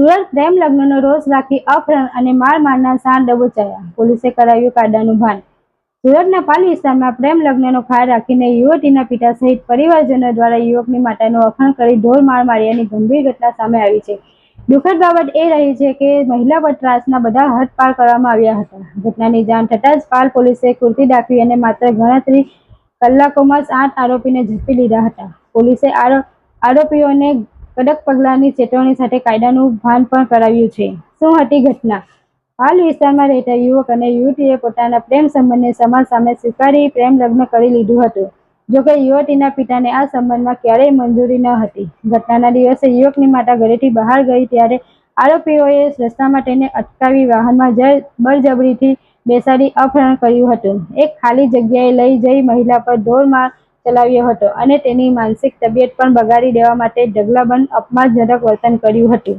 સુરત પ્રેમ લગ્નનો રોષ રાખી અપહરણ અને માર મારના સાત દબોચાયા પોલીસે કરાવ્યું કાયદાનું ભાન. સુરતના પાલ વિસ્તારમાં પ્રેમ લગ્નનો ખાર રાખીને યુવતીના પિતા સહિત પરિવારજનો દ્વારા યુવકની માતાનું અપહરણ કરી ઢોર માર માર્યાની ગંભીર ઘટના સામે આવી છે. દુઃખદ બાબત એ રહી છે કે મહિલા પર ત્રાસના બધા હદ કરવામાં આવ્યા હતા. ઘટનાની જાણ થતાં જ પાલ પોલીસે કુર્તી દાખવી અને માત્ર ગણતરી કલાકોમાં જ આઠ આરોપીને ઝડપી લીધા હતા. પોલીસે આરોપીઓને કડક પગલાંની ચેતવણી સાથે કાયદાનું ભાન પણ કરાવ્યું છે. શું હતી ઘટના? હાલ વિસ્તારમાં રહેતા યુવક અને યુવતીએ પોતાના પ્રેમ સંબંધને સમાજ સામે સ્વીકારી પ્રેમ લગ્ન કરી લીધું હતું. જોકે યુવતીના પિતાને આ સંબંધમાં ક્યારેય મંજૂરી ન હતી. ઘટનાના દિવસે યુવકની માતા ઘરેથી બહાર ગઈ ત્યારે આરોપીઓએ રસ્તામાં તેને અટકાવી વાહનમાં જઈ બળજબરીથી બેસાડી અપહરણ કર્યું હતું. એક ખાલી જગ્યાએ લઈ જઈ મહિલા પર ઢોરમાર ચલાવ્યો હતો અને તેની માનસિક તબિયત પણ બગાડી દેવા માટે ઢગલાબંધ અપમાનજનક વર્તન કર્યું હતું.